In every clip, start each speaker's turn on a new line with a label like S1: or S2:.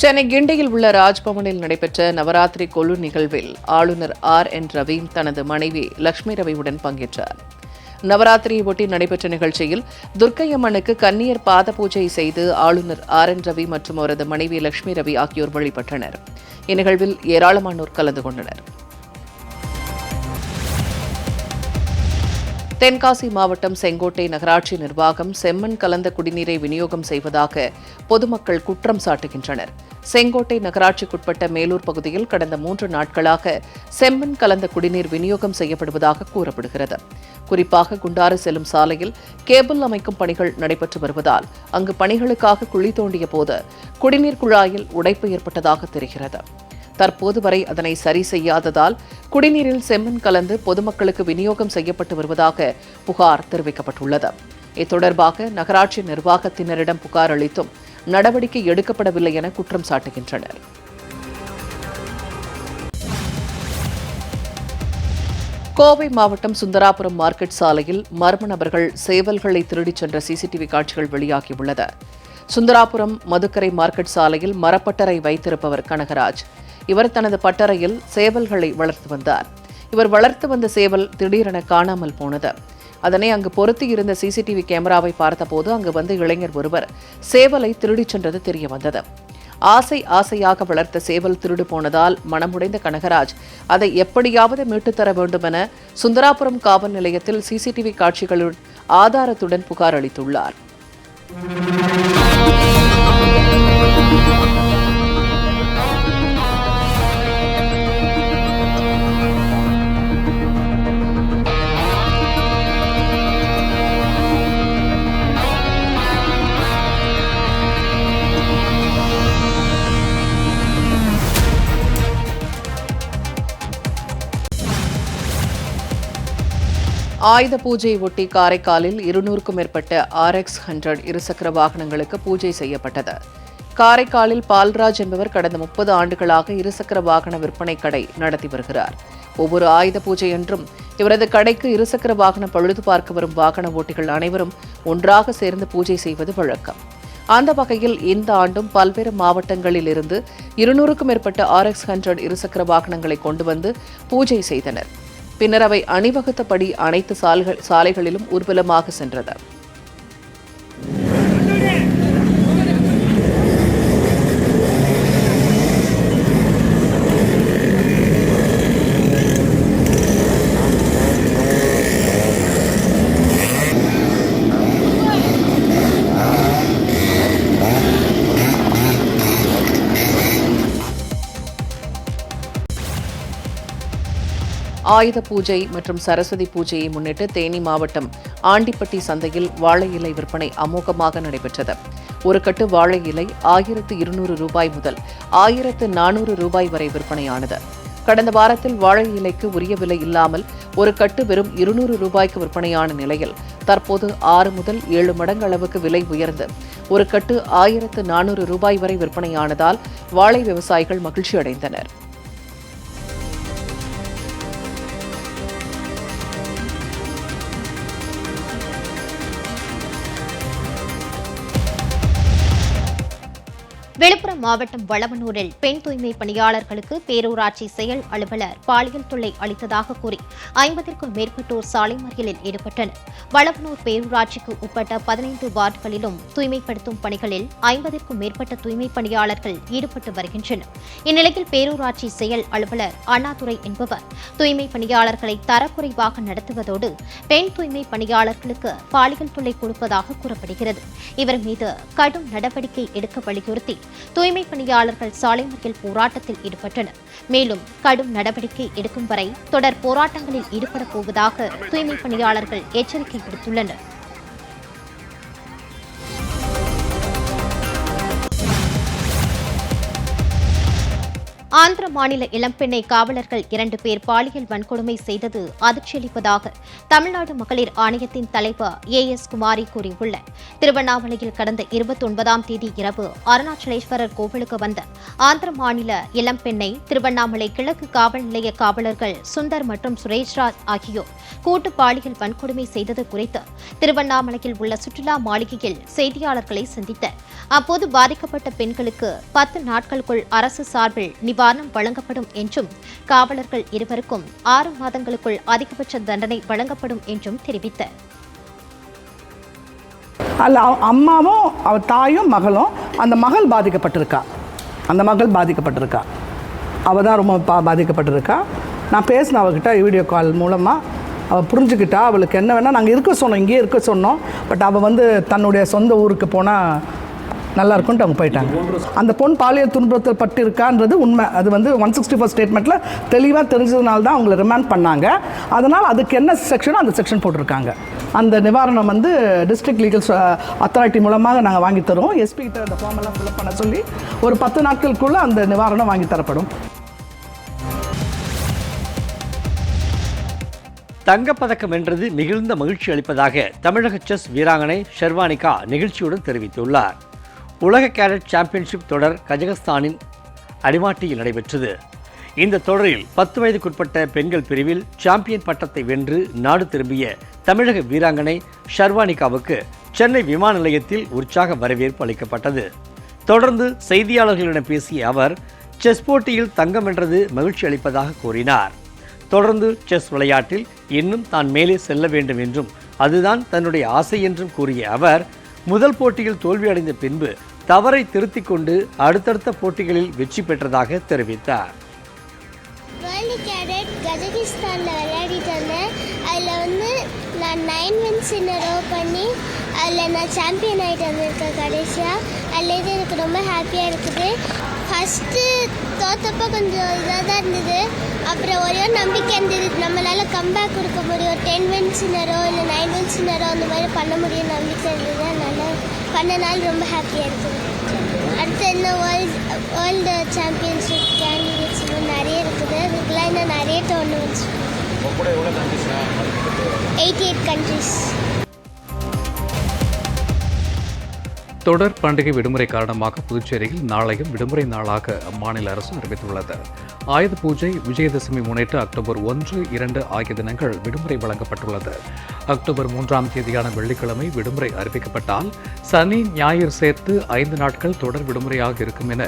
S1: சென்னை கிண்டியில் உள்ள ராஜ்பவனில் நடைபெற்ற நவராத்திரி கொழு நிகழ்வில் ஆளுநர் ஆர் என் ரவி தனது மனைவி லக்ஷ்மி ரவியுடன் பங்கேற்றார். நவராத்திரியை ஒட்டி நடைபெற்ற நிகழ்ச்சியில் துர்க்கையம்மனுக்கு கன்னியர் பாத பூஜை செய்து ஆளுநர் ஆர் என் ரவி மற்றும் அவரது மனைவி லட்சுமி ரவி ஆகியோர் வழிபட்டனர். இந்நிகழ்வில் ஏராளமானோர் கலந்து கொண்டனர். தென்காசி மாவட்டம் செங்கோட்டை நகராட்சி நிர்வாகம் செம்மண் கலந்த குடிநீரை விநியோகம் செய்வதாக பொதுமக்கள் குற்றம் சாட்டுகின்றனர். செங்கோட்டை நகராட்சிக்குட்பட்ட மேலூர் பகுதியில் கடந்த மூன்று நாட்களாக செம்மண் கலந்த குடிநீர் விநியோகம் செய்யப்படுவதாக கூறப்படுகிறது. குறிப்பாக குண்டாறு செல்லும் சாலையில் கேபிள் அமைக்கும் பணிகள் நடைபெற்று வருவதால் அங்கு பணிகளுக்காக குழி தோண்டிய போது குடிநீர் குழாயில் உடைப்பு ஏற்பட்டதாக தெரிகிறது. தற்போது வரை அதனை சரி செய்யாததால் குடிநீரில் செம்மண் கலந்து பொதுமக்களுக்கு விநியோகம் செய்யப்பட்டு வருவதாக புகார் தெரிவிக்கப்பட்டுள்ளது. இத்தொடர்பாக நகராட்சி நிர்வாகத்தினரிடம் புகார் அளித்தும் நடவடிக்கை எடுக்கப்படவில்லை என குற்றம் சாட்டுகின்றனர். கோவை மாவட்டம் சுந்தராபுரம் மார்க்கெட் சாலையில் மர்ம நபர்கள் சேவல்களை திருடிச் சென்ற சிசிடிவி காட்சிகள் வெளியாகியுள்ளது. சுந்தராபுரம் மதுக்கரை மார்க்கெட் சாலையில் மரப்பட்டறை வைத்திருப்பவர் கனகராஜ். இவர் தனது பட்டறையில் சேவல்களை வளர்த்து வந்தார். இவர் வளர்த்து வந்த சேவல் திடீரென காணாமல் போனது. அதனை அங்கு பொருத்தி இருந்த சிசிடிவி கேமராவை பார்த்தபோது அங்கு வந்த இளைஞர் ஒருவர் சேவலை திருடிச் சென்றது தெரிய வந்தது ஆசை ஆசையாக வளர்த்த சேவல் திருடு போனதால் மனமுடைந்த கனகராஜ் அதை எப்படியாவது மீட்டுத் தர வேண்டுமென சுந்தராபுரம் காவல் நிலையத்தில் சிசிடிவி காட்சிகளுடன் ஆதாரத்துடன் புகார் அளித்துள்ளார். ஆயுத பூஜையை ஒட்டி காரைக்காலில் இருநூறுக்கும் மேற்பட்ட ஆர்எக்ஸ் ஹண்ட்ரட் இருசக்கர வாகனங்களுக்கு பூஜை செய்யப்பட்டது. காரைக்காலில் பால்ராஜ் என்பவர் கடந்த முப்பது ஆண்டுகளாக இருசக்கர வாகன விற்பனை கடை நடத்தி வருகிறார். ஒவ்வொரு ஆயுத பூஜை என்றும் இவரது கடைக்கு இருசக்கர வாகனம் பழுது பார்க்க வரும் வாகன ஓட்டிகள் அனைவரும் ஒன்றாக சேர்ந்து பூஜை செய்வது வழக்கம். அந்த வகையில் இந்த ஆண்டும் பல்வேறு மாவட்டங்களில் இருந்து இருநூறுக்கும் மேற்பட்ட ஆர்எக்ஸ் ஹண்ட்ரட் இருசக்கர வாகனங்களை கொண்டு வந்து பூஜை செய்தனர். பின்னர் அவை அணிவகுத்தபடி அனைத்து சாலைகளிலும் ஊர்வலமாக சென்றது ஆயுத பூஜை மற்றும் சரஸ்வதி பூஜையை முன்னிட்டு தேனி மாவட்டம் ஆண்டிப்பட்டி சந்தையில் வாழை இலை விற்பனை அமோகமாக நடைபெற்றது. ஒரு கட்டு வாழை இலை ஆயிரத்து இருநூறு ரூபாய் முதல் ஆயிரத்து நானூறு ரூபாய் வரை விற்பனையானது. கடந்த வாரத்தில் வாழை இலைக்கு உரிய விலை இல்லாமல் ஒரு கட்டு வெறும் இருநூறு ரூபாய்க்கு விற்பனையான நிலையில் தற்போது ஆறு முதல் ஏழு மடங்கு அளவுக்கு விலை உயர்ந்து ஒரு கட்டு ஆயிரத்து நானூறு ரூபாய் வரை விற்பனையானதால் வாழை விவசாயிகள் மகிழ்ச்சி அடைந்தனர்
S2: விழுப்புரம் மாவட்டம் வளவனூரில் பெண் தூய்மை பணியாளர்களுக்கு பேரூராட்சி செயல் அலுவலர் பாலியல் தொல்லை அளித்ததாக கூறி ஐம்பதிற்கும் மேற்பட்டோர் சாலை மறியலில் ஈடுபட்டனர். வளவனூர் பேரூராட்சிக்கு உட்பட்ட பதினைந்து வார்டுகளிலும் தூய்மைப்படுத்தும் பணிகளில் ஐம்பதிற்கும் மேற்பட்ட தூய்மை பணியாளர்கள் ஈடுபட்டு வருகின்றனர். இந்நிலையில் பேரூராட்சி செயல் அலுவலர் அண்ணாதுரை என்பவர் தூய்மை பணியாளர்களை தரக்குறைவாக நடத்துவதோடு பெண் தூய்மை பணியாளர்களுக்கு பாலியல் தொல்லை கொடுப்பதாக கூறப்படுகிறது. இவர் மீது கடும் நடவடிக்கை எடுக்க வலியுறுத்தி தூய்மை பணியாளர்கள் சாலை மறியல் போராட்டத்தில் ஈடுபட்டனர். மேலும் கடும் நடவடிக்கை எடுக்கும் வரை தொடர் போராட்டங்களில் ஈடுபடப் போவதாக தூய்மை பணியாளர்கள் எச்சரிக்கை விடுத்துள்ளனர். ஆந்திர மாநில இளம்பெண்ணை காவலர்கள் இரண்டு பேர் பாலியல் வன்கொடுமை செய்தது அதிர்ச்சியளிப்பதாக தமிழ்நாடு மகளிர் ஆணையத்தின் தலைவர் ஏ எஸ் குமாரி கூறியுள்ளார். திருவண்ணாமலையில் கடந்த இருபத்தி ஒன்பதாம் தேதி இரவு அருணாச்சலேஸ்வரர் கோவிலுக்கு வந்த ஆந்திர மாநில இளம்பெண்ணை திருவண்ணாமலை கிழக்கு காவல் நிலைய காவலர்கள் சுந்தர் மற்றும் சுரேஷ்ராஜ் ஆகியோர் கூட்டு பாலியல் வன்கொடுமை செய்தது குறித்து திருவண்ணாமலையில் உள்ள சுற்றுலா மாளிகையில் செய்தியாளர்களை சந்தித்தார் அப்போது பாதிக்கப்பட்ட பெண்களுக்கு பத்து நாட்களுக்குள் அரசு சார்பில் நிவாரணம் வழங்கப்படும் என்றும் காவலர்கள் இருவருக்கும் ஆறு மாதங்களுக்குள் அதிகபட்ச தண்டனை வழங்கப்படும் என்றும் தெரிவித்தார்
S3: அல்ல அவ- அம்மாவும் அவர் தாயும் மகளும் அந்த மகள் பாதிக்கப்பட்டிருக்கா. அந்த மகள் பாதிக்கப்பட்டிருக்கா. அவள் தான் ரொம்ப பா பாதிக்கப்பட்டிருக்கா. நான் பேசினேன் அவகிட்ட வீடியோ கால் மூலமாக அவள் புரிஞ்சுக்கிட்டா அவளுக்கு என்ன வேணால் நாங்கள் இருக்க சொன்னோம் இங்கேயே இருக்க சொன்னோம். பட் அவள் வந்து தன்னுடைய சொந்த ஊருக்கு போனால் நல்லா இருக்கும்ட்டு அவங்க போயிட்டாங்க. அந்த பொன் பாலியல் துன்புறுத்தல் பட்டு இருக்கான்றது உண்மை. அது வந்து ஒன் சிக்ஸ்டி ஃபோர் ஸ்டேட்மெண்ட்டில் தெளிவாக தெரிஞ்சதுனால தான் அவங்கள ரிமாண்ட் பண்ணாங்க. அதனால் அதுக்கு என்ன செக்ஷனோ அந்த செக்ஷன் போட்டிருக்காங்க. அந்த நிவாரணம் வந்து டிஸ்ட்ரிக்ட் லீகல் அத்தாரிட்டி மூலமாக நாங்கள் வாங்கி தருவோம். எஸ்பி கிட்ட அந்த ஃபார்ம் எல்லாம் ஃபில்அப் பண்ண சொல்லி ஒரு பத்து நாட்களுக்குள்ளே அந்த நிவாரணம் வாங்கி தரப்படும்.
S4: தங்கப்பதக்கம் வென்றது மிகுந்த மகிழ்ச்சி அளிப்பதாக தமிழக செஸ் வீராங்கனை ஷெர்வானிகா நிகழ்ச்சியுடன் தெரிவித்துள்ளார். உலக கேரட் சாம்பியன்ஷிப் தொடர் கஜகஸ்தானின் அடிமாட்டியில் நடைபெற்றது. இந்த தொடரில் பத்து வயதுக்குட்பட்ட பெண்கள் பிரிவில் சாம்பியன் பட்டத்தை வென்று நாடு திரும்பிய தமிழக வீராங்கனை ஷர்வானிகாவுக்கு சென்னை விமான நிலையத்தில் உற்சாக வரவேற்பு அளிக்கப்பட்டது. தொடர்ந்து செய்தியாளர்களிடம் பேசிய அவர் செஸ் போட்டியில் தங்கம் வென்றது மகிழ்ச்சி அளிப்பதாக கூறினார். தொடர்ந்து செஸ் விளையாட்டில் இன்னும் தான் மேலே செல்ல வேண்டும் என்றும் அதுதான் தன்னுடைய ஆசை என்றும் கூறிய அவர் முதல் போட்டியில் தோல்வியடைந்த பின்பு தவறை திருத்திக் கொண்டு அடுத்தடுத்த போட்டிகளில் வெற்றி பெற்றதாக தெரிவித்தார்.
S5: வேர்ல்டு கேடட் கஜகிஸ்தானில் விளையாடிட்டு வந்தேன் அதில் வந்து நான் நைன் வின்ஸ் இன் ரோ பண்ணி அதில் நான் சாம்பியன் ஆகிட்டு வந்திருக்கேன் கடைசியாக அதில் இது எனக்கு ரொம்ப ஹாப்பியாக இருக்குது. ஃபஸ்ட்டு தோத்தப்போ கொஞ்சம் இதாக தான் இருந்தது. அப்புறம் ஒரே ஒரு நம்பிக்கை இருந்தது. நம்மளால் கம்பேக் கொடுக்க முடியும். ஒரு டென் வின்ஸ் ரோ இல்லை நைன் வின்ஸ் ரோ அந்த மாதிரி பண்ண முடியும் நம்பிக்கை இருந்தது. அதனால பண்ணனால ரொம்ப ஹாப்பியாக இருக்குது அடுத்து என்ன வேர்ல்டு வேர்ல்டு சாம்பியன்ஷிப் கேண்டிடேட்ஸ் இன்னும் நிறைய இருக்குது. அதுக்கெல்லாம் இன்னும் நிறைய டோர்னமெண்ட்ஸ் எயிட்டி எயிட் கண்ட்ரிஸ்
S6: தொடர் பண்டிகை விடுமுறை காரணமாக புதுச்சேரியில் நாளையும் விடுமுறை நாளாக அம்மாநில அரசு அறிவித்துள்ளது. ஆயுத பூஜை விஜயதசமி முன்னிட்டு அக்டோபர் ஒன்று இரண்டு ஆகிய தினங்கள் விடுமுறை வழங்கப்பட்டுள்ளது. அக்டோபர் மூன்றாம் தேதியான வெள்ளிக்கிழமை விடுமுறை அறிவிக்கப்பட்டால் சனி ஞாயிறு சேர்த்து ஐந்து நாட்கள் தொடர் விடுமுறையாக இருக்கும் என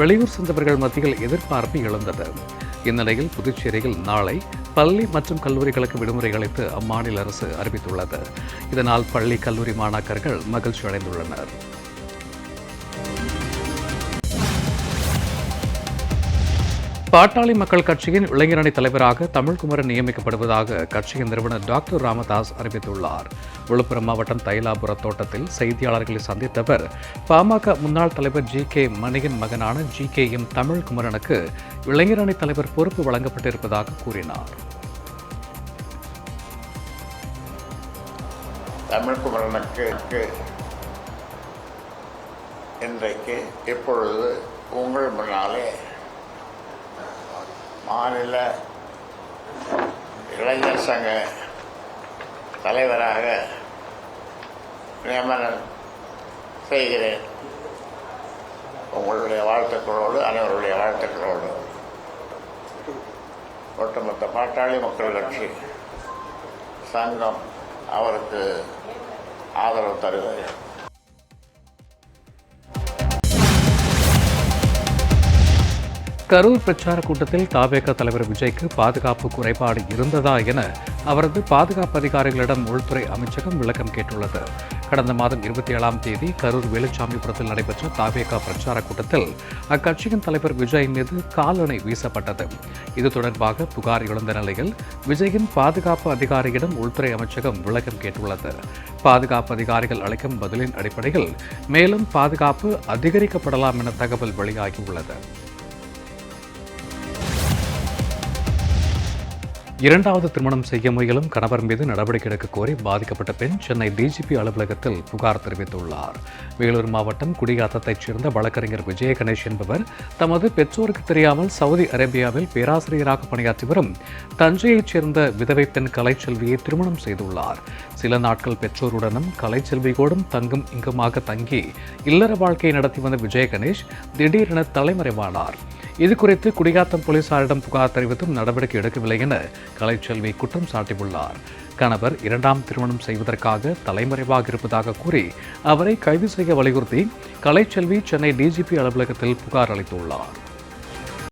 S6: வெளியூர் சென்றவர்கள் மத்தியில் எதிர்பார்ப்பு எழுந்தது. இந்நிலையில் புதுச்சேரியில் நாளை பள்ளி மற்றும் கல்லூரிகளுக்கு விடுமுறை அளித்து அம்மாநில அரசு அறிவித்துள்ளது. இதனால் பள்ளி கல்லூரி மாணாக்கர்கள் மகிழ்ச்சி அடைந்துள்ளனர் பாட்டாளி மக்கள் கட்சியின் இளைஞரணி தலைவராக தமிழ்குமரன் நியமிக்கப்படுவதாக கட்சியின் நிறுவனர் டாக்டர் ராமதாஸ் அறிவித்துள்ளார். விழுப்புரம் மாவட்டம் தைலாபுர தோட்டத்தில் செய்தியாளர்களை சந்தித்தவர் பாமக முன்னாள் தலைவர் ஜி கே மணியின் மகனான ஜி கே எம் தமிழ்குமரனுக்கு இளைஞரணி தலைவர் பொறுப்பு வழங்கப்பட்டிருப்பதாக கூறினார்.
S7: தமிழ்குமரனுக்கு இன்றைக்கு இப்பொழுது உங்கள் முன்னாலே மாநில இளைஞர் சங்க தலைவராக நியமனம் செய்கிறேன். உங்களுடைய வாழ்த்துக்களோடு அனைவருடைய வாழ்த்துக்களோடு. ஒட்டுமொத்த பாட்டாளி மக்கள் கட்சி சங்கம் அவருக்கு ஆதரவு தருகிறேன்.
S6: கரூர் பிரச்சார கூட்டத்தில் தாவேக தலைவர் விஜய்க்கு பாதுகாப்பு குறைபாடு இருந்ததா என அவரது பாதுகாப்பு அதிகாரிகளிடம் உள்துறை அமைச்சகம் விளக்கம் கேட்டுள்ளது. கடந்த மாதம் இருபத்தி ஏழாம் தேதி கரூர் வேலுச்சாமிபுரத்தில் நடைபெற்ற தாவேகா பிரச்சார கூட்டத்தில் அக்கட்சியின் தலைவர் விஜய் மீது காலணை வீசப்பட்டது. இது தொடர்பாக புகார் எழுந்த நிலையில் விஜயின் பாதுகாப்பு அதிகாரியிடம் உள்துறை அமைச்சகம் விளக்கம் கேட்டுள்ளது. பாதுகாப்பு அதிகாரிகள் அளிக்கும் பதிலின் அடிப்படையில் மேலும் பாதுகாப்பு அதிகரிக்கப்படலாம் என தகவல் வெளியாகியுள்ளது. இரண்டாவது திருமணம் செய்ய முயலும் கணவர் மீது நடவடிக்கை எடுக்க கோரி பாதிக்கப்பட்ட பெண் சென்னை டிஜிபி அலுவலகத்தில் புகார் தெரிவித்துள்ளார். வேலூர் மாவட்டம் குடியாத்தத்தைச் சேர்ந்த வழக்கறிஞர் விஜய கணேஷ் என்பவர் தமது பெற்றோருக்கு தெரியாமல் சவுதி அரேபியாவில் பேராசிரியராக பணியாற்றி வரும் தஞ்சையைச் சேர்ந்த விதவை பெண் கலைச்செல்வியை திருமணம் செய்துள்ளார். சில நாட்கள் பெற்றோருடனும் கலைச்செல்வியோடும் தங்கும் இங்குமாக தங்கி இல்லற வாழ்க்கையை நடத்தி வந்த விஜய கணேஷ் திடீரென தலைமறைவானார். இது குறித்து குடியாத்தம் போலீசாரிடம் புகார் தெரிவித்தும் நடவடிக்கை எடுக்கவில்லை என கலைச்செல்வி குற்றம் சாட்டியுள்ளார். கணவர் இரண்டாம் திருமணம் செய்வதற்காக தலைமறைவாக இருப்பதாக கூறி அவரை கைது செய்ய வலியுறுத்தி கலைச்செல்வி சென்னை டிஜிபி அலுவலகத்தில் புகார் அளித்துள்ளார்.